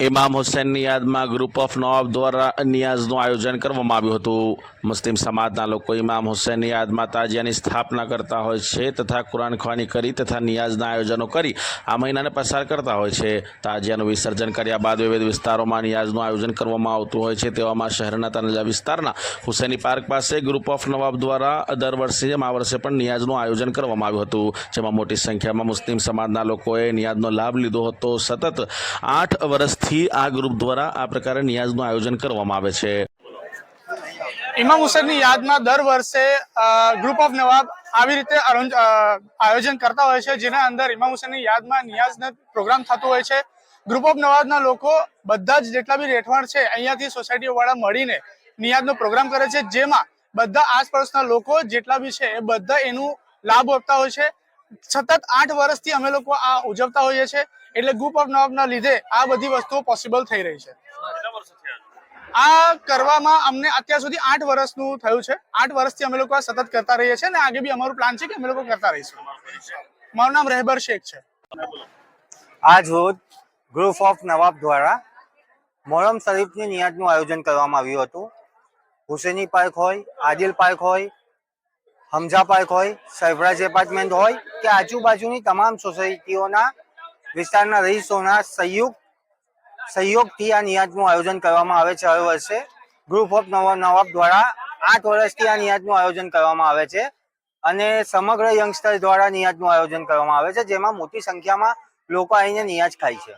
ઇમામ હુસૈનની યાદમાં group of Nawab દ્વારા નિયાઝનું આયોજન કરવામાં આવ્યું હતું. મુસ્લિમ સમાજના લોકો ઇમામ હુસૈનની યાદમાં તાજિયાની સ્થાપના કરતા હોય છે તથા કુરાન ખવાની કરી તથા નિયાઝના આયોજનો કરી આ મહિનાને પસાર કરતા હોય છે. તાજિયાનું વિસર્જન કર્યા બાદ વિવિધ વિસ્તારોમાં નિયાઝનું આયોજન કરવામાં આવતું હોય છે. તેવામાં શહેરના તનજા વિસ્તારના હુસૈની પાર્ક પાસે ગ્રુપ ઓફ નવાબ દ્વારા દર વર્ષે આ વર્ષે પણ નિયાઝનું આયોજન કરવામાં આવ્યું હતું. જેમાં મોટી સંખ્યામાં મુસ્લિમ સમાજના લોકોએ નિયાઝનો લાભ લીધો હતો. સતત આઠ વર્ષથી આ ગ્રુપ દ્વારા આ પ્રકારે નિયાઝનું આયોજન કરવામાં આવે છે. ઇમામ હુસેનની યાદમાં દર વર્ષે ગ્રુપ ઓફ નવાબ આવી રીતે આયોજન- કરતા હોય છે, જેના અંદર ઇમામ હુસેનની યાદમાં નિયાઝનો પ્રોગ્રામ થતો હોય છે. ગ્રુપ ઓફ નવાબના લોકો બધા જ જેટલા બી રહેઠવાણ છે, અહીંયાથી સોસાયટીઓ વાળા મળીને નિયાઝનો પ્રોગ્રામ કરે છે, જેમાં બધા આસપાસના લોકો જેટલા બી છે, એ બધા એનું લાભ આપતા હોય છે. સતત આઠ વર્ષથી અમે લોકો આ ઉજવતા હોઈએ છીએ. એટલે ગ્રુપ ઓફ નવાબના લીધે આ બધી વસ્તુઓ પોસિબલ થઈ રહી છે. આ કરવામાં અમને અત્યાર સુધી આઠ વર્ષનું થયું છે. આઠ વર્ષથી અમે લોકો આ સતત કરતા રહીએ છીએ અને આગે બી અમારું પ્લાન છે કે અમે લોકો કરતા રહીશું. મારું નામ રહેબર શેખ છે. આજ રોજ ગ્રુપ ઓફ નવાબ દ્વારા મોહરમ શરીફની નિયાદનું આયોજન કરવામાં આવ્યું હતું. હુસેની પાર્ક હોય આદિલ પાર્ક હોય હમઝા પાર્ક હોય સરફરાજ એપાર્ટમેન્ટ હોય કે આજુબાજુની તમામ સોસાયટીઓના વિસ્તારના રહીશોના સંયુક્ત સહયોગથી આ નિયાદનું આયોજન કરવામાં આવે છે. હવે વર્ષે ગ્રુપ ઓફ નવા, નવાબ દ્વારા આઠ વર્ષથી આ નિયાદનું આયોજન કરવામાં આવે છે અને સમગ્ર યંગસ્ટર દ્વારા નિયાદનું આયોજન કરવામાં આવે છે, જેમાં મોટી સંખ્યામાં લોકો આવીને નિયાજ ખાય છે.